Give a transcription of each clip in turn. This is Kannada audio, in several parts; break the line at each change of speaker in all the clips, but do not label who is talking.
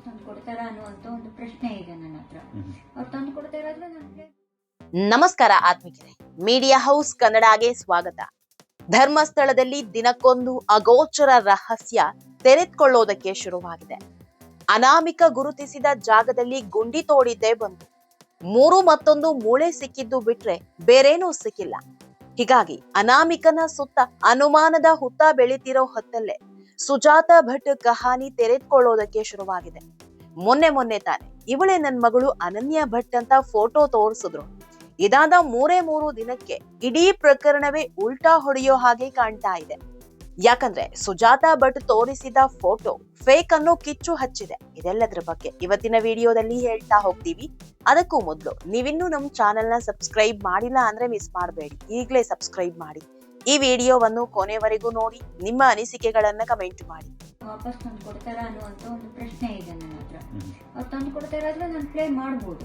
ಕೊಡ್ತಾರಾ ಅನ್ನುವಂತ ಒಂದು ಪ್ರಶ್ನೆ ಇದೆ ನನ್ನ ಹತ್ರ. ಅವ್ರು ತಂದು ಕೊಡ್ತಾ ಇರೋದ್ರೆ ನನಗೆ
ನಮಸ್ಕಾರ ಆತ್ಮಿಕರೇ. ಮೀಡಿಯಾ ಹೌಸ್ ಕನ್ನಡಗೆ ಸ್ವಾಗತ. ಧರ್ಮಸ್ಥಳದಲ್ಲಿ ದಿನಕ್ಕೊಂದು ಅಗೋಚರ ರಹಸ್ಯ ತೆರೆದುಕೊಳ್ಳೋದಕ್ಕೆ ಶುರುವಾಗಿದೆ. ಅನಾಮಿಕ ಗುರುತಿಸಿದ ಜಾಗದಲ್ಲಿ ಗುಂಡಿ ತೋಡಿದ್ದೇ ಬಂತು. ಮೂರು ಮತ್ತೊಂದು ಮೂಳೆ ಸಿಕ್ಕಿದ್ದು ಬಿಟ್ರೆ ಬೇರೇನೂ ಸಿಕ್ಕಿಲ್ಲ. ಹೀಗಾಗಿ ಅನಾಮಿಕನ ಸುತ್ತ ಅನುಮಾನದ ಹುತ್ತ ಬೆಳೀತಿರೋ ಹೊತ್ತಲ್ಲೇ ಸುಜಾತ ಭಟ್ ಕಹಾನಿ ತೆರೆದುಕೊಳ್ಳೋದಕ್ಕೆ ಶುರುವಾಗಿದೆ. ಮೊನ್ನೆ ಮೊನ್ನೆ ತಾನೆ ಇವಳೇ ನನ್ ಮಗಳು ಅನನ್ಯ ಭಟ್ ಅಂತ ಫೋಟೋ ತೋರಿಸಿದ್ರು. ಇದಾದ ಮೂರೇ ಮೂರು ದಿನಕ್ಕೆ ಇಡೀ ಪ್ರಕರಣವೇ ಉಲ್ಟಾ ಹೊಡೆಯೋ ಹಾಗೆ ಕಾಣ್ತಾ ಇದೆ. ಯಾಕಂದ್ರೆ ಸುಜಾತಾ ಭಟ್ ತೋರಿಸಿದ ಫೋಟೋ ಫೇಕ್ ಅನ್ನೋ ಕಿಚ್ಚು ಹಚ್ಚಿದೆ. ಇದೆಲ್ಲದ್ರ ಬಗ್ಗೆ ಇವತ್ತಿನ ವಿಡಿಯೋದಲ್ಲಿ ಹೇಳ್ತಾ ಹೋಗ್ತೀವಿ. ಅದಕ್ಕೂ ಮೊದಲು ನೀವಿನ್ನೂ ನಮ್ಮ ಚಾನೆಲ್ನ ಸಬ್ಸ್ಕ್ರೈಬ್ ಮಾಡಿಲ್ಲ ಅಂದ್ರೆ ಮಿಸ್ ಮಾಡಬೇಡಿ. ಈಗಲೇ ಸಬ್ಸ್ಕ್ರೈಬ್ ಮಾಡಿ. ಈ ವಿಡಿಯೋವನ್ನು ಕೊನೆವರೆಗೂ ನೋಡಿ ನಿಮ್ಮ ಅನಿಸಿಕೆಗಳನ್ನ ಕಮೆಂಟ್ ಮಾಡಿ.
ವಾಪಸ್ ತಂದು ಕೊಡ್ತಾರಾ ಅನ್ನುವಂತ ಒಂದು ಪ್ರಶ್ನೆ ಇದೆ ನನ್ನ ಹತ್ರ. ಅವ್ರು ತಂದು ಕೊಡ್ತಾರಾದ್ರೆ ನಾನು ಪ್ಲೇ ಮಾಡ್ಬೋದು.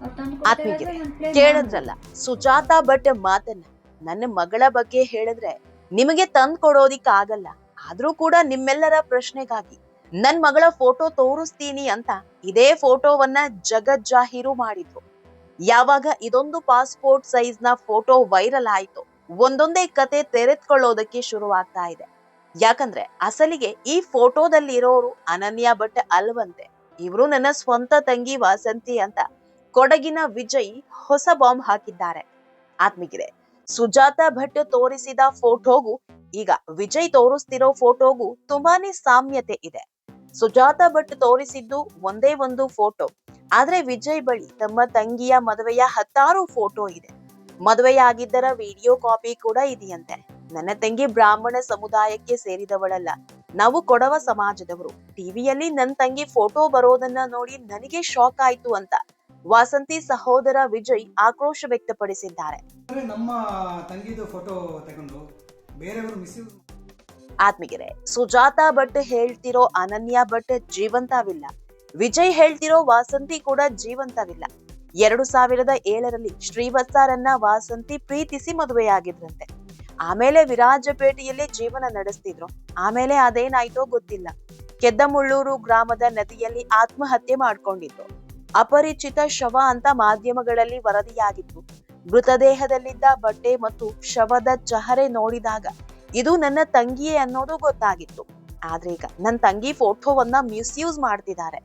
ಅವ್ರು ತಂದು ಕೊಡ್ತಾ ನಾನು ಪ್ಲೇ
ಕೇಳಿದ್ರಲ್ಲ ಸುಜಾತಾ ಭಟ್ ಮಾತನ್ನ ನನ್ನ ಮಗಳ ಬಗ್ಗೆ ಹೇಳಿದ್ರೆ ನಿಮಗೆ ತಂದು ಕೊಡೋದಿಕ್ ಆಗಲ್ಲ. ಆದ್ರೂ ಕೂಡ ನಿಮ್ಮೆಲ್ಲರ ಪ್ರಶ್ನೆಗಾಗಿ ನನ್ ಮಗಳ ಫೋಟೋ ತೋರಿಸ್ತೀನಿ ಅಂತ ಇದೇ ಫೋಟೋವನ್ನ ಜಗಜ್ಜಾಹೀರು ಮಾಡಿದ್ರು. ಯಾವಾಗ ಇದೊಂದು ಪಾಸ್ಪೋರ್ಟ್ ಸೈಜ್ನ ಫೋಟೋ ವೈರಲ್ ಆಯ್ತು. ಒಂದೊಂದೇ ಕತೆ ತೆರೆದ್ಕೊಳ್ಳೋದಕ್ಕೆ ಶುರುವಾಗ್ತಾ ಇದೆ. ಯಾಕಂದ್ರೆ ಅಸಲಿಗೆ ಈ ಫೋಟೋದಲ್ಲಿ ಇರೋರು ಅನನ್ಯ ಭಟ್ ಅಲ್ವಂತೆ. ಇವರು ನನ್ನ ಸ್ವಂತ ತಂಗಿ ವಾಸಂತಿ ಅಂತ ಕೊಡಗಿನ ವಿಜಯ್ ಹೊಸ ಬಾಂಬ್ ಹಾಕಿದ್ದಾರೆ. ಆತ್ಮಿಗಿದೆ ಸುಜಾತ ಭಟ್ ತೋರಿಸಿದ ಫೋಟೋಗೂ ಈಗ ವಿಜಯ್ ತೋರಿಸ್ತಿರೋ ಫೋಟೋಗೂ ತುಂಬಾನೇ ಸಾಮ್ಯತೆ ಇದೆ. ಸುಜಾತ ಭಟ್ ತೋರಿಸಿದ್ದು ಒಂದೇ ಒಂದು ಫೋಟೋ. ಆದ್ರೆ ವಿಜಯ್ ಬಳಿ ತಮ್ಮ ತಂಗಿಯ ಮದುವೆಯ ಹತ್ತಾರು ಫೋಟೋ ಇದೆ. ಮದುವೆಯಾಗಿದ್ದರ ವಿಡಿಯೋ ಕಾಪಿ ಕೂಡ ಇದೆಯಂತೆ. ನನ್ನ ತಂಗಿ ಬ್ರಾಹ್ಮಣ ಸಮುದಾಯಕ್ಕೆ ಸೇರಿದವಳಲ್ಲ. ನಾವು ಕೊಡವ ಸಮಾಜದವರು. ಟಿವಿಯಲ್ಲಿ ನನ್ನ ತಂಗಿ ಫೋಟೋ ಬರೋದನ್ನ ನೋಡಿ ನನಗೆ ಶಾಕ್ ಆಯ್ತು ಅಂತ ವಾಸಂತಿ ಸಹೋದರ ವಿಜಯ್ ಆಕ್ರೋಶ ವ್ಯಕ್ತಪಡಿಸಿದ್ದಾರೆ.
ನಮ್ಮ ತಂಗಿದು ಫೋಟೋ ತಗೊಂಡು ಬೇರೆಯವರು ಮಿಸ್ಯೂಸ್
ಆತ್ಮಿಗೆರೆ ಸುಜಾತ ಭಟ್ ಹೇಳ್ತಿರೋ ಅನನ್ಯ ಭಟ್ ಜೀವಂತವಿಲ್ಲ. ವಿಜಯ್ ಹೇಳ್ತಿರೋ ವಾಸಂತಿ ಕೂಡ ಜೀವಂತವಿಲ್ಲ. ಎರಡು ಸಾವಿರದ ಏಳರಲ್ಲಿ ಶ್ರೀವತ್ಸಾರನ್ನ ವಾಸಂತಿ ಪ್ರೀತಿಸಿ ಮದುವೆಯಾಗಿದ್ರಂತೆ. ಆಮೇಲೆ ವಿರಾಜಪೇಟೆಯಲ್ಲೇ ಜೀವನ ನಡೆಸ್ತಿದ್ರು. ಆಮೇಲೆ ಅದೇನಾಯ್ತೋ ಗೊತ್ತಿಲ್ಲ. ಕೆದ್ದಮುಳ್ಳೂರು ಗ್ರಾಮದ ನದಿಯಲ್ಲಿ ಆತ್ಮಹತ್ಯೆ ಮಾಡ್ಕೊಂಡಿದ್ರು ಅಪರಿಚಿತ ಶವ ಅಂತ ಮಾಧ್ಯಮಗಳಲ್ಲಿ ವರದಿಯಾಗಿತ್ತು. ಮೃತದೇಹದಲ್ಲಿದ್ದ ಬಟ್ಟೆ ಮತ್ತು ಶವದ ಚಹರೆ ನೋಡಿದಾಗ ಇದು ನನ್ನ ತಂಗಿಯೇ ಅನ್ನೋದು ಗೊತ್ತಾಗಿತ್ತು. ಆದ್ರೆ ಈಗ ನನ್ನ ತಂಗಿ ಫೋಟೋವನ್ನ ಮಿಸ್ಯೂಸ್ ಮಾಡ್ತಿದ್ದಾರೆ.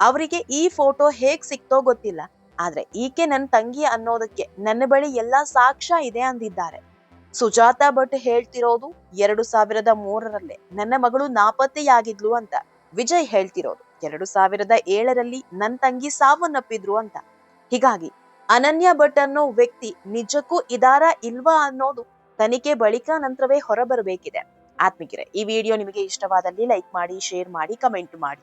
ಅವರಿಗೆ ಈ ಫೋಟೋ ಹೇಗ್ ಸಿಕ್ತೋ ಗೊತ್ತಿಲ್ಲ. ಆದ್ರೆ ಈಕೆ ನನ್ನ ತಂಗಿ ಅನ್ನೋದಕ್ಕೆ ನನ್ನ ಬಳಿ ಎಲ್ಲಾ ಸಾಕ್ಷ್ಯ ಇದೆ ಅಂದಿದ್ದಾರೆ. ಸುಜಾತ ಭಟ್ ಹೇಳ್ತಿರೋದು ಎರಡು ಸಾವಿರದ ಮೂರರಲ್ಲೇ. ನನ್ನ ಮಗಳು ನಾಪತ್ತೆಯಾಗಿದ್ಲು ಅಂತ ವಿಜಯ್ ಹೇಳ್ತಿರೋದು. ಎರಡು ಸಾವಿರದ ಏಳರಲ್ಲಿ ನನ್ನ ತಂಗಿ ಸಾವನ್ನಪ್ಪಿದ್ರು ಅಂತ. ಹೀಗಾಗಿ ಅನನ್ಯ ಭಟ್ ಅನ್ನೋ ವ್ಯಕ್ತಿ ನಿಜಕ್ಕೂ ಇದಾರ ಇಲ್ವಾ ಅನ್ನೋದು ತನಿಖೆ ಬಳಿಕ ನಂತರವೇ ಹೊರಬರಬೇಕಿದೆ. ಆತ್ಮಿಕರೆ, ಈ ವಿಡಿಯೋ ನಿಮಗೆ ಇಷ್ಟವಾದಲ್ಲಿ ಲೈಕ್ ಮಾಡಿ, ಶೇರ್ ಮಾಡಿ, ಕಮೆಂಟ್ ಮಾಡಿ.